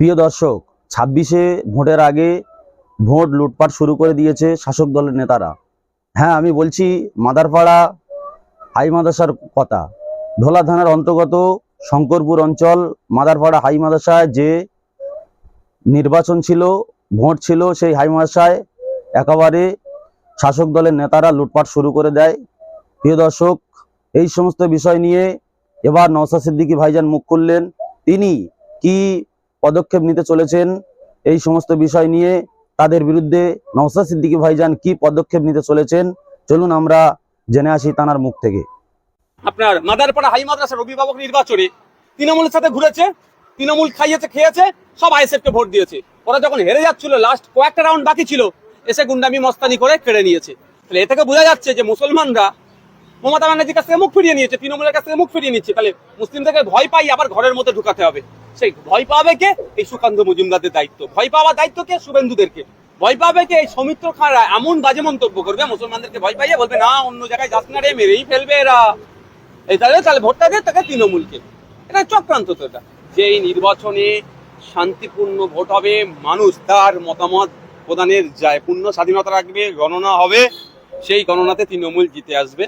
প্রিয় দর্শক, ছাব্বিশে ভোটের আগে ভোট লুটপাট শুরু করে দিয়েছে শাসক দলের নেতারা। হ্যাঁ আমি বলছি মাদারপাড়া হাই মাদাসার কথা। ধোলা থানার অন্তর্গত শঙ্করপুর অঞ্চল মাদারপাড়া হাই মাদাসায় যে নির্বাচন ছিল, ভোট ছিল, সেই হাই মাদাসায় একেবারে শাসক দলের নেতারা লুটপাট শুরু করে দেয়। প্রিয় দর্শক, এই সমস্ত বিষয় নিয়ে এবার নওসা সিদ্দিকী ভাইজান মুখ খুললেন। তিনি কি পদক্ষেপ নিতে চলেছেন এই সমস্ত বিষয় নিয়ে। তাদের বিরুদ্ধে নওসাদ সিদ্দিকী ভাইজান কি পদক্ষেপ নিতে চলেছেন? চলুন আমরা জেনে আসি তানার মুখ থেকে। আপনার মাদারপাড়া হাই মাদ্রাসার অভিভাবক নির্বাচনে তৃণমূলের সাথে ঘুরেছে, তৃণমূল খাইয়েছে, খেয়েছে, সব আইএসএফ কে ভোট দিয়েছে। ওরা যখন হেরে যাচ্ছিল লাস্ট কয়েকটা রাউন্ড বাকি ছিল, এসে গুন্ডামি, মস্তানি করে কেড়ে নিয়েছে। তাহলে এ থেকে বোঝা যাচ্ছে যে মুসলমানরা মমতা ব্যানার্জির কাছ থেকে মুখ ফিরিয়ে নিয়েছে, তৃণমূলের কাছ থেকে মুখ ফিরিয়ে নিচ্ছে। তাহলে মুসলিমদেরকে ভয় পাই, আবার ঘরের মধ্যে ঢুকাতে হবে। সেই ভয় পাবে কে? এই সুকান্ত মজুমদারদের দায়িত্ব। ভয় পাওয়ার দায়িত্ব কে? শুভেন্দুদেরকে। ভয় পাবে কে? এই সৌমিত্র খাঁরা এমন বাজে মন্তব্য করবে, মুসলমানদেরকে ভয় পাইয়ে বলবে, না, অন্য জায়গায় যাস না রে, মেরেই ফেলবে এরা। এই তাহলে তাহলে ভোটটা দিয়ে তাকে তৃণমূলকে। এটা চক্রান্ত তো এটা। যে এই নির্বাচনে শান্তিপূর্ণ ভোট হবে, মানুষ তার মতামত প্রদানের যায় পূর্ণ স্বাধীনতা রাখবে, গণনা হবে, সেই গণনাতে তৃণমূল জিতে আসবে।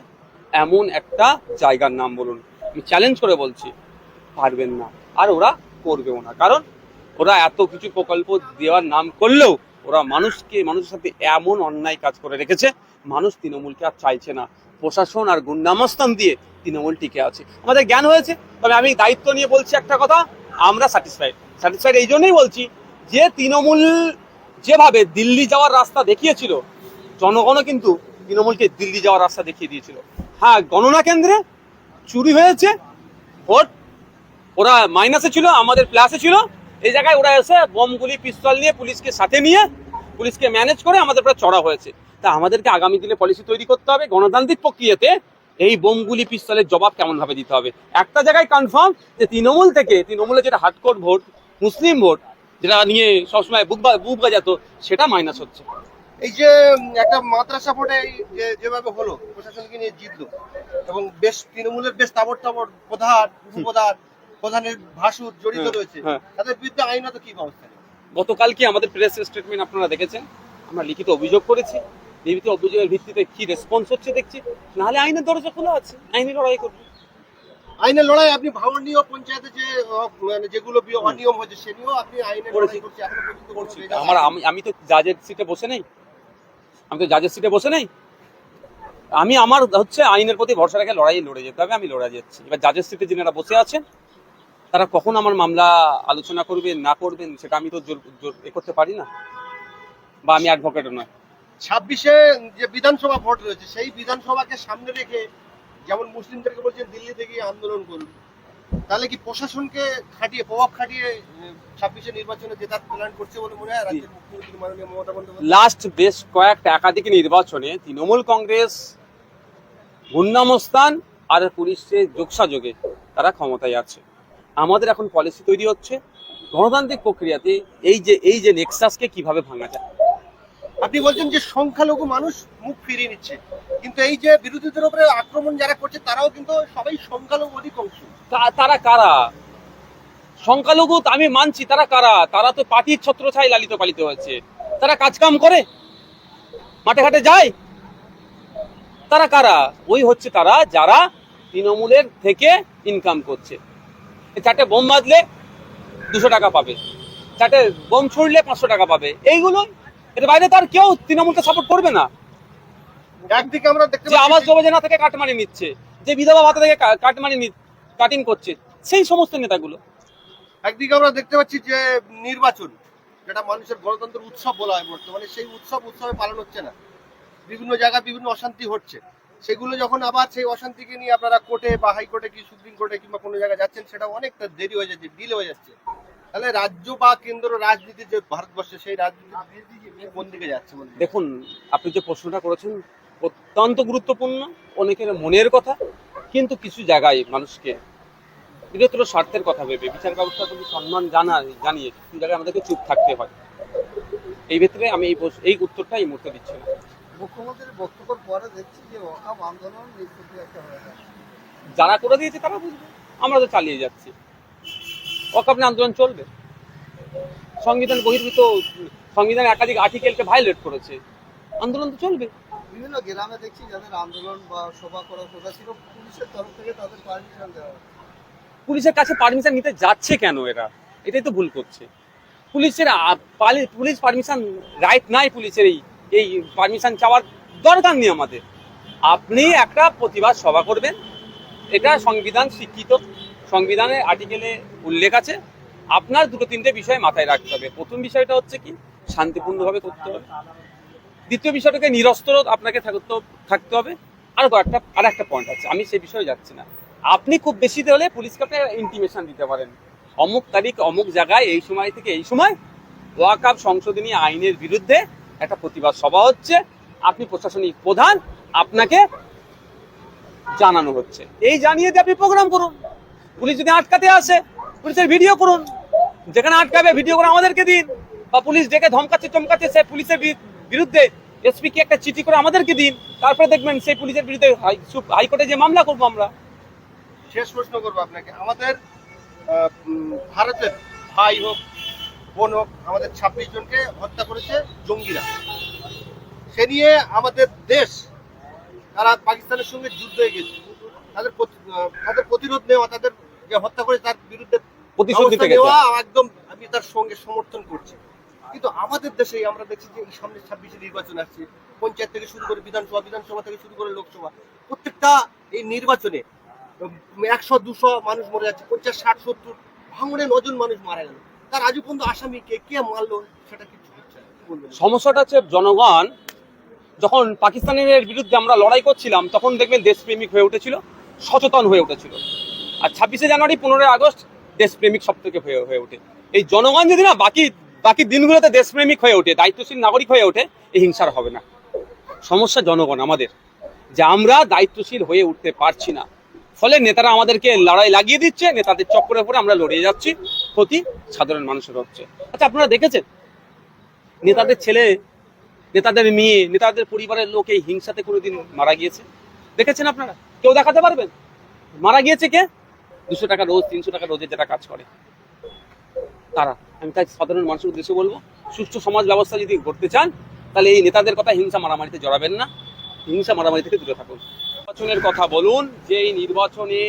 এমন একটা জায়গার নাম বলুন। আমি চ্যালেঞ্জ করে বলছি, পারবেন না। আর ওরা করবেও না। কারণ ওরা এত কিছু প্রকল্প দেওয়ার নাম করলেও ওরা মানুষকে, মানুষের সাথে এমন অন্যায় কাজ করে রেখেছে, মানুষ তৃণমূলকে আর চাইছে না। প্রশাসন আর গুন্ডামস্তান দিয়ে তৃণমূল টিকে আছে। আমাদের জ্ঞান হয়েছে, তবে আমি দায়িত্ব নিয়ে বলছি একটা কথা, আমরা স্যাটিসফাইড স্যাটিসফাইড এই জন্যই বলছি যে তৃণমূল যেভাবে দিল্লি যাওয়ার রাস্তা দেখিয়েছিল, জনগণও কিন্তু তৃণমূলকে দিল্লি যাওয়ার রাস্তা দেখিয়ে দিয়েছিল। হ্যাঁ গণনা কেন্দ্রে চুরি হয়েছে, ভোট ওরা মাইনাসে ছিল, আমাদের প্লাসে ছিল। এই জায়গায় ওরা এসে বোমগুলি পিস্তল নিয়ে পুলিশকে সাথে নিয়ে পুলিশকে ম্যানেজ করে আমাদের উপরে চড়া হয়েছে। তা আমাদেরকে আগামী দিনে পলিসি তৈরি করতে হবে গণতান্ত্রিক প্রক্রিয়াতে। এই বোমগুলি পিস্তলের জবাব কেমন ভাবে দিতে হবে? একটা জায়গায় কনফার্ম যে তৃণমূল থেকে তৃণমূলের যেটা হার্ডকোর ভোট, মুসলিম ভোট, যেটা নিয়ে সবসময় বুক বুক বাজাতো, সেটা মাইনাস হচ্ছে। এই যে একটা মাদ্রাসা ভোটে যেভাবে হলো, প্রশাসনকে নিয়ে জিতলো, এবং বেশ তৃণমূলের বেশ তাবর তাবর প্রধান, উপপ্রধান প্রধানের ভাসুর জড়িত হ্যাঁ, রয়েছে হ্যাঁ। তাদের বিরুদ্ধে আইনত কি ব্যবস্থা নেবে? গতকালকে আমাদের প্রেস স্টেটমেন্ট আপনারা দেখেছেন? আমরা লিখিত অভিযোগ করেছি। লিখিত অভিযোগের ভিত্তিতে কি রেসপন্স হচ্ছে দেখছি। নাহলে আইনের দরজা খোলা আছে আইনি লড়াই করবে। আইনের লড়াই আপনি ভাঙনীয় পঞ্চায়েতে যে মানে যেগুলো অনিয়ম হয়েছে সে নিয়েও আপনি আইনের লড়াই করছেন এখনও পর্যন্ত করছি। আমার আমি আমি তো জাজের সিটে বসে নেই। আমি তো জাজের সিটে বসে নেই। আমি আমার হচ্ছে আইনের প্রতি ভরসা রেখে লড়াই লড়ে যেতে হবে আমি লড়াই যাচ্ছি। এবার জাজের সিটে যিনারা বসে আছেন তারা কখন আমার মামলা আলোচনা করবেন না করবেন সেটা আমি তো জোর জোর এ করতে পারি না। বা আমি অ্যাডভোকেটও নয়। ছাব্বিশে যে বিধানসভা ভোট রয়েছে সেই বিধানসভাকে সামনে রেখে যেমন মুসলিমদেরকে বলছেন দিল্লি থেকে আন্দোলন করুন। তাহলে কি প্রশাসনকে খাটিয়ে প্রভাব খাটিয়ে ছাব্বিশে নির্বাচনে জেতার প্ল্যান করছে বলে মনে হয় রাজ্যের মুখ্যমন্ত্রী মাননীয় মমতা বন্দ্যোপাধ্যায়? লাস্ট বেশ কয়েকটা একাধিক নির্বাচনে তৃণমূল কংগ্রেস গুন্ডামস্তান আর পুলিশের যোগসাযোগে তারা ক্ষমতায় আছে। আমাদের এখন পলিসি তৈরি হচ্ছে গণতান্ত্রিক প্রক্রিয়াতে এই যে এই যে নেক্সাসকে কীভাবে ভাঙা যায়। আপনি বলছেন যে সংখ্যালঘু মানুষ মুখ ফিরিয়ে নিচ্ছে কিন্তু এই যে বিরোধীদের উপরে আক্রমণ যারা করছে তারাও কিন্তু সবাই সংখ্যালঘু অধিকাংশ। তারা কারা? সংখ্যালঘু আমি মানছি তারা কারা? তারা তো পার্টির ছত্রছাই লালিত পালিত হয়েছে। তারা কাজকাম করে? মাঠে ঘাটে যায়? তারা কারা? ওই হচ্ছে তারা যারা তৃণমূলের থেকে ইনকাম করছে। চারটে বোম বাঁধলে দুশো টাকা পাবে। চারটে বোম ছুড়লে পাঁচশো টাকা পাবে। এইগুলো এর বাইরে তার কেউ তৃণমূলকে সাপোর্ট করবে না। একদিকে আমরা দেখতে যে আবাস যোজনা থেকে কাটমানি নিচ্ছে যে বিধবা ভাতা থেকে কাটমানি কাটিং করছে সেই সমস্ত নেতাগুলো। একদিকে আমরা দেখতে পাচ্ছি যে নির্বাচন যেটা মানুষের গণতন্ত্রের উৎসব বলা হয় বর্তমানে সেই উৎসব উৎসবে পালন হচ্ছে না। বিভিন্ন জায়গায় বিভিন্ন অশান্তি হচ্ছে। সেগুলো যখন আবার সেই অশান্তিকে নিয়ে আপনারা কোর্টে বা হাইকোর্টে কি সুপ্রিম কোর্টে কিংবা কোনো জায়গায় যাচ্ছেন, সেটা অনেকটা দেরি হয়ে যাচ্ছে ডিলে হয়ে যাচ্ছে। তাহলে রাজ্য বা কেন্দ্র রাজনীতি যে ভারতবর্ষে সেই রাজনীতি কোন দিকে যাচ্ছে? দেখুন, আপনি যে প্রশ্নটা করেছেন, অত্যন্ত গুরুত্বপূর্ণ, অনেকের মনের কথা, কিন্তু কিছু জায়গায় মানুষকে বৃহত্তর স্বার্থের কথা ভেবে, বিচার ব্যবস্থা প্রতি সম্মান জানা, জানিয়ে কিছু জায়গায় আমাদেরকে চুপ থাকতে হয়। এই ক্ষেত্রে আমি এই এই উত্তরটা এই মুহূর্তে দিচ্ছি না। মুখ্যমন্ত্রীর বক্তব্যের পরে দেখছি যে অকাম আন্দোলন নিষ্পত্তি একটা হয়ে গেছে। যারা করে দিয়েছে তারা বুঝবে আমরা তো চালিয়ে যাচ্ছি। অকাপনে আন্দোলন চলবে। সংবিধান বহির্ভূত সংবিধান একাধিক আর্টিকেলকে ভায়োলেট করেছে। আন্দোলন তো চলবে। বিভিন্ন গ্রামে দেখছি যাদের আন্দোলন বা সভা করার কথা ছিল পুলিশের তরফ থেকে তাদের পারমিশন দেওয়া। পুলিশের কাছে পারমিশন নিতে যাচ্ছে কেন এরা? এটাই তো ভুল করছে। পুলিশের পালি- পুলিশ পারমিশন রাইট নাই পুলিশের এই এই পারমিশন চাওয়ার দরকার নেই আমাদের। আপনি একটা প্রতিবাদ সভা করবেন, এটা সংবিধান স্বীকৃত সংবিধানের আর্টিকেলে উল্লেখ আছে। আপনার দুটো তিনটে বিষয় মাথায় রাখতে হবে। প্রথম বিষয়টা হচ্ছে কি, শান্তিপূর্ণভাবে করতে হবে। দ্বিতীয় বিষয়টাকে নিরস্ত্র আপনাকে থাকতে হবে আর কয়েকটা আর একটা পয়েন্ট আছে, আমি সেই বিষয়ে যাচ্ছি না। আপনি খুব বেশি হলে পুলিশকে আপনি ইন্টিমেশন দিতে পারেন। অমুক তারিখ, অমুক জায়গায়, এই সময় থেকে এই সময় ওয়াকাপ সংশোধনী আইনের বিরুদ্ধে একটা প্রতিবাদ সভা হচ্ছে। আপনি প্রশাসনিক প্রধান, আপনাকে জানানো হচ্ছে। এই জানিয়ে দিয়ে আপনি প্রোগ্রাম করুন। পুলিশ যদি আটকাতে আসে, পুলিশের ভিডিও করুন। যেখানে আটকাবে ভিডিও করে আমাদেরকে দিন। বা পুলিশ ডেকে ধমকাচ্ছে, চমকাচ্ছে, সে পুলিশের বিরুদ্ধে এসপি কে একটা চিঠি করে আমাদেরকে দিন। তারপরে দেখবেন সেই পুলিশের বিরুদ্ধে হাইকোর্টে যে মামলা করব আমরা। শেষ প্রশ্ন করব আপনাকে। আমাদের ভারতের ভাই হোক বোন আমাদের ছাব্বিশ জনকে হত্যা করেছে জঙ্গিরা। সে নিয়ে আমাদের দেশ তারা পাকিস্তানের সঙ্গে যুদ্ধ হয়ে গেছে। তাদের তাদের প্রতিরোধ নেওয়া তাদের যে হত্যা করে তার বিরুদ্ধে প্রতিশোধ নেওয়া একদম আমি তার সঙ্গে সমর্থন করছি। কিন্তু আমাদের দেশে আমরা দেখছি যে এই সামনে ছাব্বিশে নির্বাচন আসছে। পঞ্চায়েত থেকে শুরু করে বিধানসভা বিধানসভা থেকে শুরু করে লোকসভা। প্রত্যেকটা এই নির্বাচনে একশো দুশো মানুষ মরে যাচ্ছে পঞ্চাশ ষাট সত্তর ভাঙড়ে নজন মানুষ মারা গেল। তার আজও পর্যন্ত আসামিকে কে? মারলো? সেটা কিছু সমস্যাটা হচ্ছে জনগণ, যখন পাকিস্তানের বিরুদ্ধে আমরা লড়াই করছিলাম, তখন দেখবেন দেশপ্রেমিক হয়ে উঠেছিল, সচেতন হয়ে উঠেছিল। আর ছাব্বিশে জানুয়ারি, পনেরোই আগস্ট দেশপ্রেমিক সব থেকে হয়ে হয়ে ওঠে। এই জনগণ যদি না, বাকি বাকি দিনগুলোতে দেশপ্রেমিক হয়ে ওঠে, দায়িত্বশীল নাগরিক হয়ে ওঠে এই হিংসার হবে না। সমস্যা জনগণ, আমাদের। যে আমরা দায়িত্বশীল হয়ে উঠতে পারছি না। ফলে নেতারা আমাদেরকে লড়াই লাগিয়ে দিচ্ছে, নেতাদের চক্করে পরে আমরা লড়িয়ে যাচ্ছি। ক্ষতি সাধারণ মানুষের হচ্ছে। আচ্ছা আপনারা দেখেছেন? নেতাদের ছেলে, নেতাদের মেয়ে, নেতাদের পরিবারের লোক এই হিংসাতে কোনোদিন মারা গিয়েছে? দেখেছেন আপনারা? কেউ দেখাতে পারবেন? মারা গিয়েছে কে? দুশো টাকা রোজ, তিনশো টাকা রোজে যেটা কাজ করে। তারা, আমি তাই সাধারণ মানুষের উদ্দেশ্যে বলব সুস্থ সমাজ ব্যবস্থা যদি করতে চান, তাহলে এই নেতাদের কথা হিংসা মারামারিতে জড়াবেন না। হিংসা মারামারি থেকে দূরে থাকুন। নির্বাচনের কথা বলুন যে এই নির্বাচনে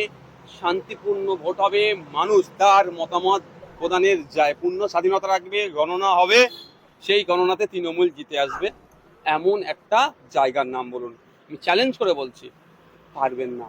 শান্তিপূর্ণ ভোট হবে, মানুষ তার মতামত প্রদানের যায়। পূর্ণ স্বাধীনতা রাখবে, গণনা হবে, সেই গণনাতে তৃণমূল জিতে আসবে। এমন একটা জায়গার নাম বলুন। আমি চ্যালেঞ্জ করে বলছি, পারবেন না।